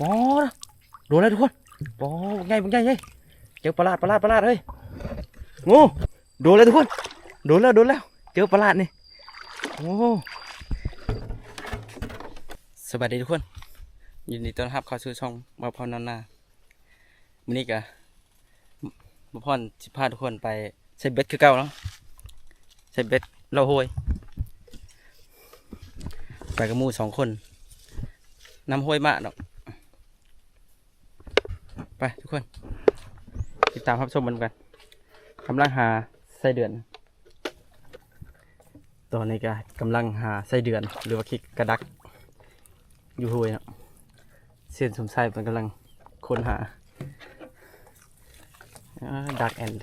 ปอนะโดนแล้วทุกคนปอไงบังไงไงเจอประหลาดประหลาดประหลาดเฮ้ยงูโดนแล้วทุกคนโดนแล้วโดนแล้ว เจอประหลาดนี่โอ้สวัสดีทุกคนยินดีต้อนรับเข้าสู่ช่องมาพรนันนาวันนี้กะมาพรสิพาทุกคนไปใช้เบ็ดคือเก่าเนาะใช้เบ็ดเราโหยไปกับมูสองคนนำห้วยมาดอก ไปทุกคน ติดตามรับชมมันกันกำลังหาไส้เดือน ตอนนี้ก็กำลังหาไส้เดือน หรือว่าคิกกระดัก อยู่ห้วยนะเสียนสมไส้มันกำลังค้นหาดักแอนด์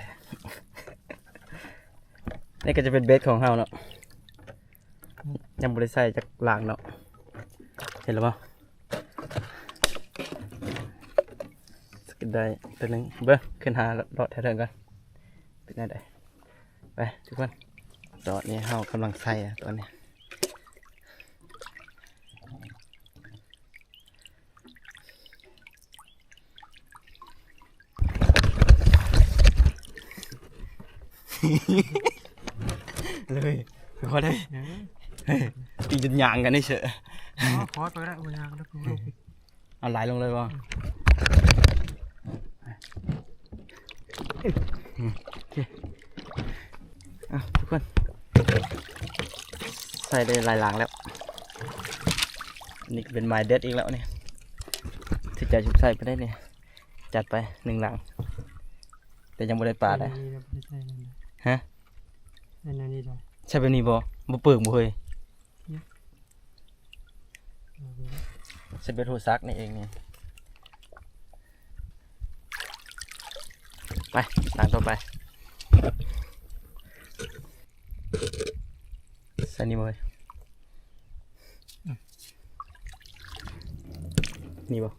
นี่ก็จะเป็นเบสของเฮาเนาะยังบริใส่จากหลางเนาะเห็นหรือเปล่า สกิดได้ตัวหนึงเบ้อขึ้นหาเลาะแถวๆกันเป็นไงได้ไปทุกคนตอนนี้เฮากำลังใส่อะตอนนี้เลยพอได้เฮ้ยตีจนยางกันนี่เฉยขอไปแล้วมันยางแล้วคุณลูกเอาไหลลงเลยวะ โอเคอะทุกคน ใส่ได้หลายหลังแล้ว นี่ก็เป็นไม้เด็ดอีกแล้วเนี่ยที่จะชุบใส่ไปได้เนี่ยจัดไปหนึ่งหลัง แต่ยังไม่ได้ปาดได้นะไม่ใช่นั่นฮะนั่นนั่นนี่ได้ใช่แบบนี้บ่บ่เปิกบ่เฮ้ยใช่เป็นโทรซักนี่เองนี่ ไปหลังต่อไปใส่นี่บ่เฮ้ยนี่บ่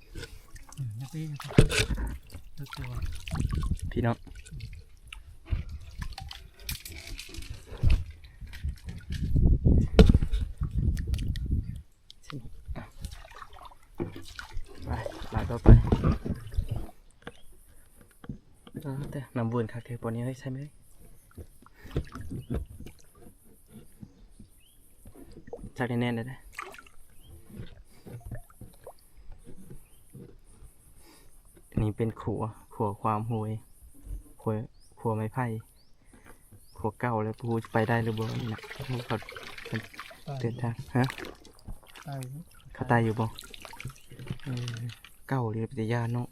นักเรียนนักตัวพี่น้องไปหลังต่อไป แต่นำวนคักเทปอนนี้เฮ้ยใช่ไหมจักแน่ๆเลยนะอันนี้เป็นขัวขัวความหวยขัวขัวไม้ไผ่ขัวเก่าแล้วพูไปได้หรือบ่นี่นะผู้เขาเดินทางฮะตายเขาตายอยู่บ่เออเก่าเลยเป็นญาติเนาะ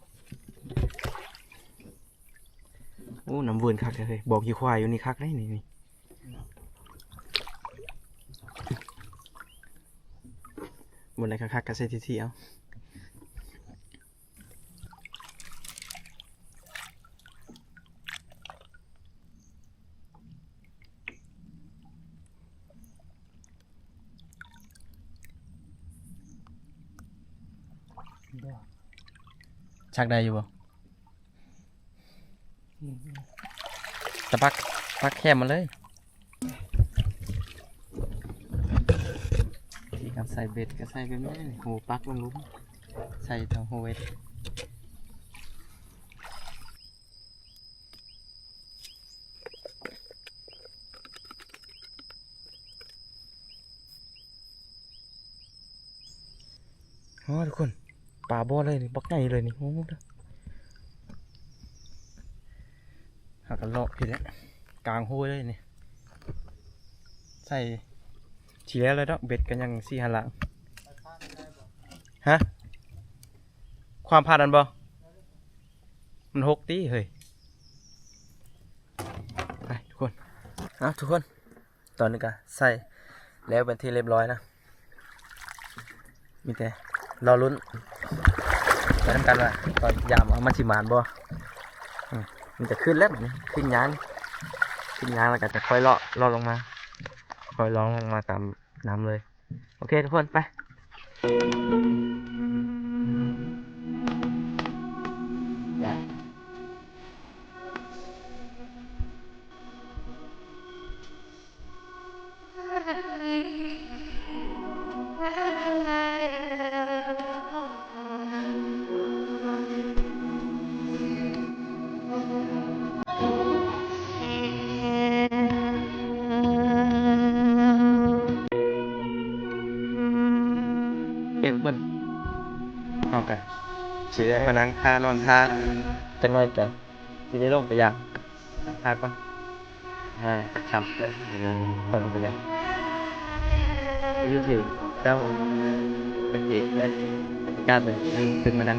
โอ้น้ำเวิร์นคักเลยบอกอยู่ควายอยู่นี่คักได้นี่นี่บนไหนคักก็ใส่ทีๆเอาชักได้อยู่บ่ ตะปักปักแคบมาเลยที่การใส่เบ็ดก็ใส่แบบนี้นี่หูปักลงหลุมใส่ทางหูเบ็ดอ๋อทุกคนปลาบ่อเลยนี่บักใหญ่เลยนี่โอ้โหเด้อหา กันเลาะพี่เนี่ยกลางห้วยเลยนี่ใส่ทีแล้วเลยเนาะเบ็ดกันยังสี่หันหลังฮะความพาดันบ่มันหกตีเฮ้ยไปทุกคนเอาทุกคน ตอนนี้ก็ใส่แล้วเป็นที่เรียบร้อยนะ มีแต่รอลุ้นไปทำกันว่าตอนยามเอามันสิมานบ่อื มันจะขึ้นแล้วแบบนี้ขึ้นยางขึ้นยางแล้วก็จะค่อยเลาะเลาะลงมา ค่อยล้องลงมาตามน้ำเลย โอเคทุกคนไป สีได้มานั่งทานอนทาจังไว้จ้ะสิได้ลงไปยังทาก่อนฮะครับเพิ่นไปยังยืดถือเจ้าเป็นอีกได้กล้าเลยขึ้นมานั่ง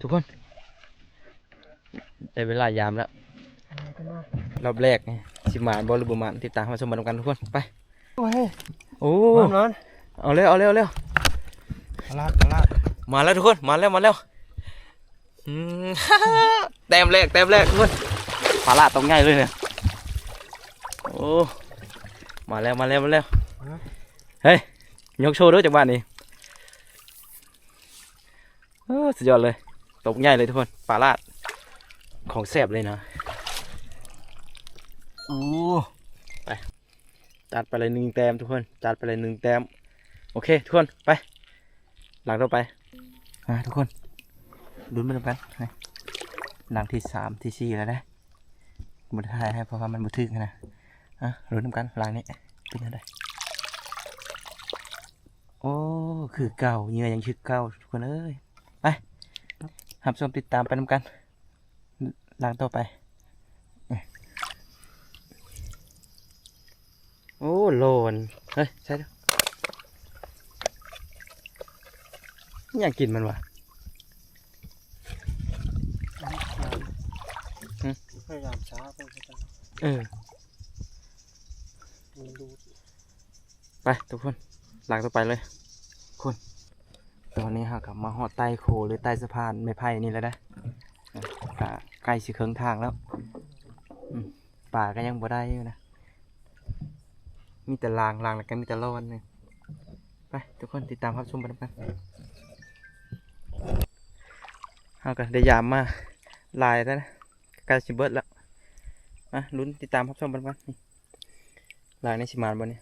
ทุกคนได้เวลายามแล้วรอบแรกไงสิมานบอลหรือบมานติดตามมาชมกันทุกคนไปโอ้ยโอ้นอนนอนเอาเร็วเอาเร็วเอาเร็วตลาดตลาดมาแล้วทุกคนมาแล้วมาแล้วอืมแต้มแรกแต้มแรกทุกคนปลาลาดตรงง่ายเลยเนี่ยโอ้มาแล้วมาแล้วมาแล้วเฮ้ยยกโชว์ด้วยจากบ้านนี้โอ้สุดยอดเลย ตกง่ายเลยทุกคนปลาลาดของแซ่บเลยนะโอ้ไปจัดไปเลยหนึ่งแต้มทุกคนจัดไปเลยหนึ่งแต้มโอเค ทุกคนไป หลังต่อไปมาทุกคนลุ้นไปด้วยกันนะหลังที่สามที่สี่แล้วนะบุทายให้เพราะว่ามันบุทึกนะอะลุ้นนำกันหลังนี้เป็นยังไงโอ้คือเก่าเหงื่อยังคือเก่าทุกคนเอ้ยไป หับชมติดตามไปนำกันหลังต่อไป โอ้โลน เฮ้ย ใช่ด้วยอยากกินมันวะหืมพยายามช้าไปจะเออมันดูไปทุกคน หลังต่อไปเลย คน ตอนนี้ฮะกลับมาหอดใต้โคหรือใต้สะพานไม้ไผ่นี่แล้วนะกะใกล้สิเคิงทางแล้วป่าก็ยังบ่ได้อยู่นะ มีแต่ลางลางแล้วก็มีแต่ร้อนเนี่ยไปทุกคนติดตามรับชมกันกันเอากันได้ยามมาลายแล้วนะใกล้สิเบิร์ดแล้วมาลุ้นติดตามรับชมกันกันนี่ลายในสิมานบนนี้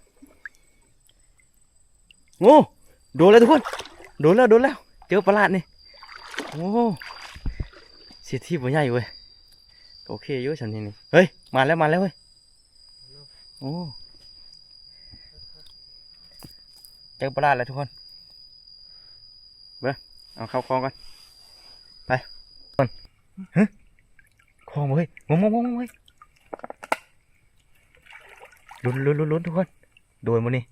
โอ้โดนแล้วทุกคน โดนแล้วโดนแล้ว เจอประหลาดนี่ โอ้เสียที่บ่ใหญ่เว้ย โอเคอยู่ฉันนี่นี่ เฮ้ย มาแล้วมาแล้วเว้ย โอ้ เจอประหลาดแล้วทุกคนเบ้อเอาเข้าคลองก่อนไปก่อนฮะคลองเว้ยงงงงงงเว้ยลุ้นลุ้นลุ้นลุ้นทุกคน โดนมันนี่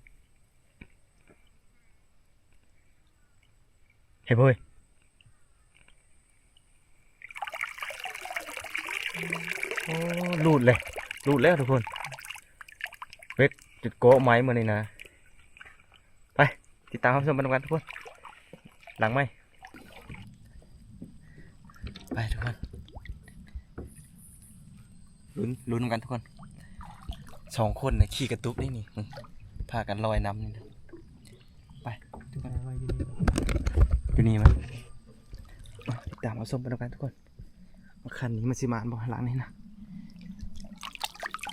เฮ้ยเว้ยโอ้ลูดเลยลูดแล้วทุกคนเวกจุดโกะไม้มาเลยนะ ไป ติดตามรับชมกันกันทุกคน หลังไหมไปทุกคนลุ้นลุ้นกันทุกคนสองคนนะขี่กระตุกนี่นี่พากันลอยน้ำนี่นะไปทุกคน ไว้ดี อยู่นี่มั้ยมาติดตามเอาส้มไปแล้วกันทุกคนว่าคันนี้มันสิมานบอกหลังนี่นะ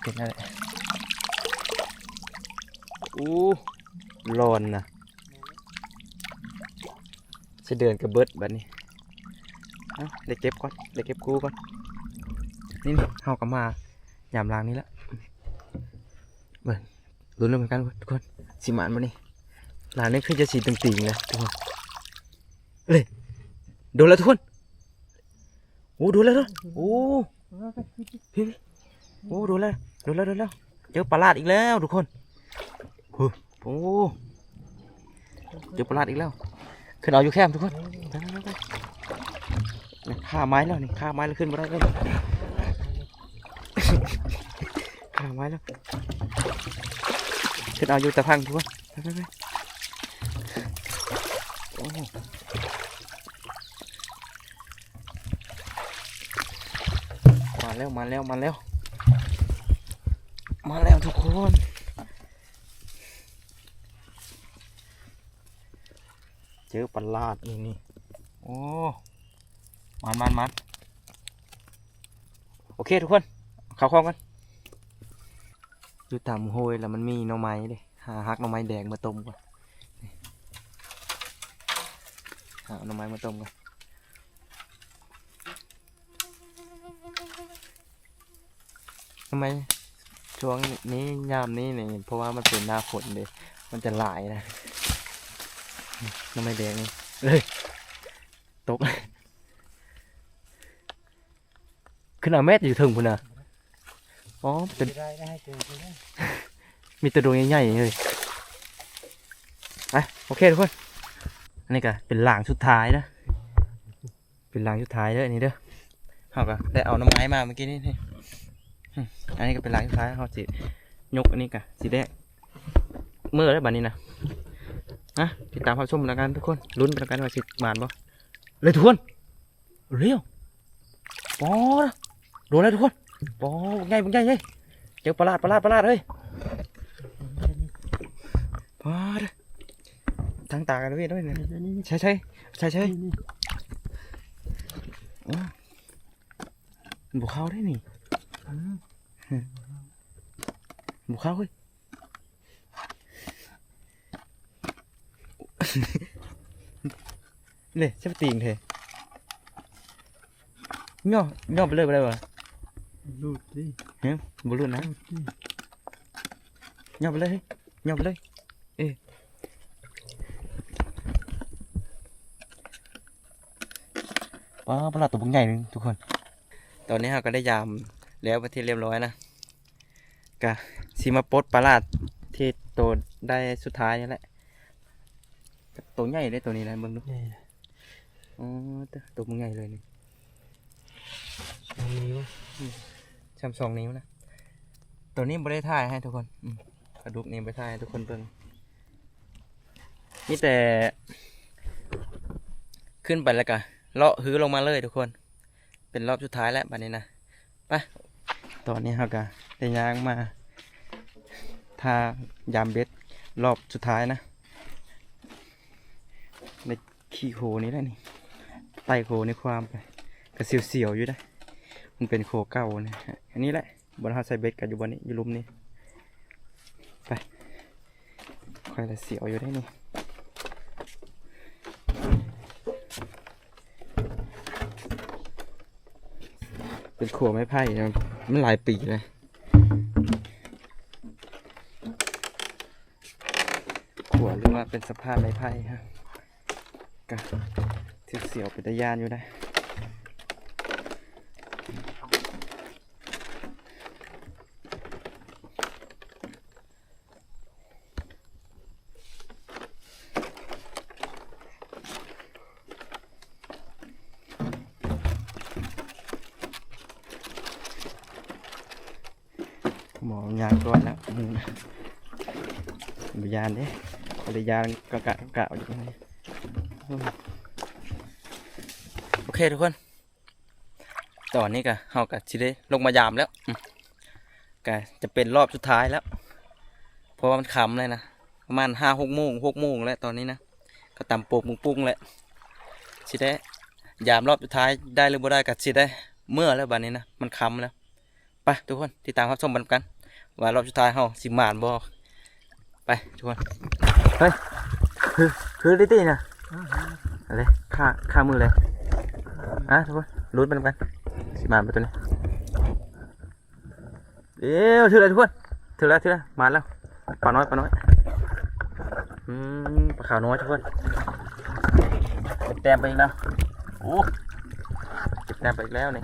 เป็นอะไรอู้ร้อนนะจะเดินกับเบิดแบบนี้เอ้าเดี๋ยวเก็บก่อนเดี๋ยวเก็บกูก่อนนี่เฮากับมายามล้างนี้ละเบิ่งลุ้นเรื่องกันทุกคนสิมานบ่นี่หลานนี่คือจะสีตึงๆนะทุกคน เลยโดนแล้วทุกคนโอ้โดนแล้วโอ้พี่โอ้โดนแล้วโดนแล้วโดนแล้วเจอปลาลาดอีกแล้วทุกคนโอ้โอ้เจอปลาลาดอีกแล้วขึ้นเอาอยู่แคมทุกคนข้าไม้แล้วนี่ข้าไม้แล้วขึ้นมาได้เลยข้าไม้แล้วขึ้นเอาอยู่แต่พังทุกคนไปไปไปโอ้ มาแล้วมาแล้วมาแล้ว มาแล้วทุกคนเจอปลาลาดนี่นี่โอ้มันมันมันโอเคทุกคนเข้าคลองกันดูตามโฮยแล้วมันมีหน่อไม้เลยหาฮักหน่อไม้แดงมาต้มก่อนหาหน่อไม้มาต้มก่อน ทำไมช่วงนี้ยามนี้เนี่ยเพราะว่ามันเป็นหน้าฝนเลยมันจะหลายนะน้ำไมแดงนี่เลยตกขึ้นอาเม็ดอยู่ถึงพุ่นน่ะอ๋อเป็นได้ได้ให้เจอได้มีตัวดวงใหญ่ๆเลยไปโอเคทุกคนอันนี้ก็เป็นหลางสุดท้ายนะเป็นหลางสุดท้ายเด้ออันนี้เด้อเขาก็ได้เอาน้ำไม้มาเมื่อกี้นี่นี่ อืมอันนี้ก็เป็นหลางสุดท้ายเขาสิยกอันนี้กะสีแดงเมื่อแล้วบัดนี้นะนะติดตามรับชมแล้วกันทุกคนลุ้นไปแล้วกันว่าสิมานบ่เลยทุกคนเร็วปอดโดนแล้วทุกคนปอดไงบุญใหญ่เลยเจอปลาลาดปลาลาดปลาลาดเฮ้ยปอดทางตากันด้วยด้วยเนี่ยใช่ใช่ใช่ใช่อ๋อบุกเข้าได้นี่ บุกเข้าเฮ้ยเลยใช่ปะตีงเทย่อย่อไปเลยไปเลยวะรูดดิเฮ้ยบุรุษนะรูดดิย่อไปเลยเฮ้ยย่อไปเลยเอ๊ะป้าปลาตัวบุกใหญ่หนึงทุกคน ตอนนี้เราก็ได้ยาม แล้วไปนที่เรียบร้อยนะกะซีมาปลดปลาลาดที่ตัวได้สุดท้ายนี่แหละตัวใหญ่เลยตัวนี้นะเบิ่งดูนี่อ๋อตัวตัวมึงใหญ่เลยนี่ตรงนี้วะชำสองนิ้วนะ ตัวนี้ไม่ได้ถ่ายให้ทุกคนอืมกระดูกนี้ไม่ถ่ายให้ทุกคนเบิ่งนี่แต่ ขึ้นไปแล้วก็เลาะหื้อลงมาเลยทุกคน เป็นรอบสุดท้ายแล้วบัดนี้นะไป ตอนนี้เราก็ได้ย่างมาทายามเบ็ดรอบสุดท้ายนะในขี้โคนี้แหละนี่ไตโคในความไปกระเสียวๆอยู่ได้ มันเป็นโคเก่านะฮะอันนี้แหละบนหาดไซเบ็ดกับอยู่บนนี้อยู่ลุมนี้ไปค่อยละเสียวอยู่ได้นี่เป็นขัวไม้ไผ่นะ มันหลายปีเลยขัวหรือว่าเป็นสภาพไม้ไผ่ฮะกะเสียวๆเป็นตะยานอยู่นะ หมอยางก่อนแล้วอืมบยานเด้บริ ยากะกะกะอยู่ตรงนี้โอเคทุกคน ตอนนี้ก็เฮากับชิได้ลงมายามแล้วก็จะเป็นรอบสุดท้ายแล้ว เพราะว่ามันขำเลยนะ ประมาณห้าหกโมงหกโมงแล้วตอนนี้นะ ก็ตำโปกมุงปุ้งแล้วชิได้ยามรอบสุดท้ายได้หรือบ่ได้ก็ชิได้ เมื่อแล้วบัดนี้นะ มันคำแล้วไปทุกคนติดตามครับชมกันกัน ว่ารอบสุดท้ายเฮาสิมานบ่ไปทุกคน ฮ้ยคือคือดิตี้นะอะไรค่าค่ามือเลยอะทุกคนลุ้นไปกันสิมานไปตัวนี้เดี๋ยวถือเลยทุกคนถือแล้วถือแล้วมาแล้วปลาน้อยปลาน้อยอืมปลาขาวน้อยทุกคนเก็บแต้มไปอีกแล้วโอ้เก็บแต้มไปอีกแล้วนี่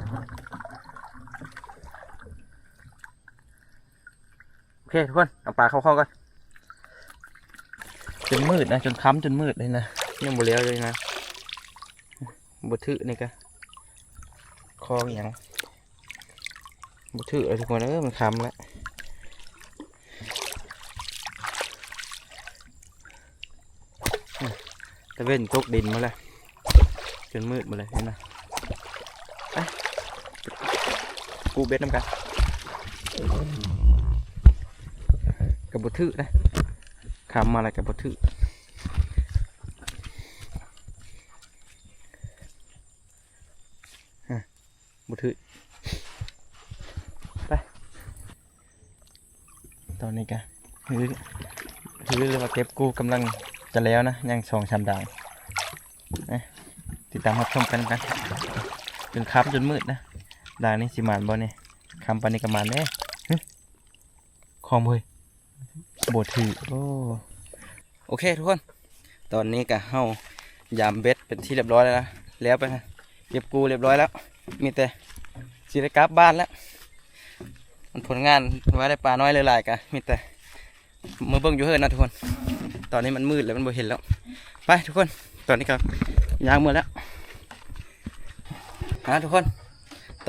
โอเคทุกคนเอาปลาเข้าเข้ากัน จนมืดนะจนค้ำจนมืดเลยนะยังบ่แล้วเลยนะบ่ถือนี่ก็คลองอย่างบ่ถือเลยทุกคนเออมันค้ำแล้วตะเว้นตกดินมาแล้วจนมืดมาเลยเห็นไหมกูเบ็ดน้ำกันกับบ่ถือนะ ค้ำมาแล้วกับบ่ถือบุถือไป ตอนนี้กะถือถือเลยว่าเก็บกูกำลังจะแล้วนะ ยังสองชามด่างนะติดตามรับชมกันกันจนค้ำจนมืดนะด่างนี้สิมานบ่เนี่ยค้ำปานนี้กมานแน่หึคอมเฮ้ยบถือโอ้ โอเคทุกคน ตอนนี้กะเฮายามเบ็ดเป็นที่เรียบร้อยแล้วนะแล้วไปนะเก็บกูเรียบร้อยแล้ว มีแต่สิได้กลับบ้านแล้วมันผลงานไว้ได้ปลาน้อยเลยหลายกะมีแต่มือเบิ้งอยู่เฮิรนนะทุกคน ตอนนี้มันมืดแล้วมันบ่เห็นแล้ว ไปทุกคน ตอนนี้ก็ยางมือแล้วฮะทุกคน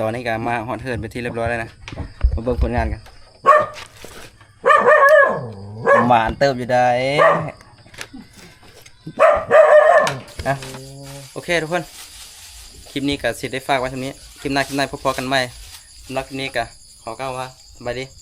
ตอนนี้ก็มาหอดเฮิรนเป็นที่เรียบร้อยแล้วนะมาเบิ้งผลงานกันหมานเติมอยู่ได้ อะโอเคทุกคน คลิปนี้ก็สิได้ฝากไว้ทำนี้ คลิปหน้าคลิปหน้าพบๆกันใหม่สำหรับคลิปนี้ก็ขอกล่าวว่าสบายดี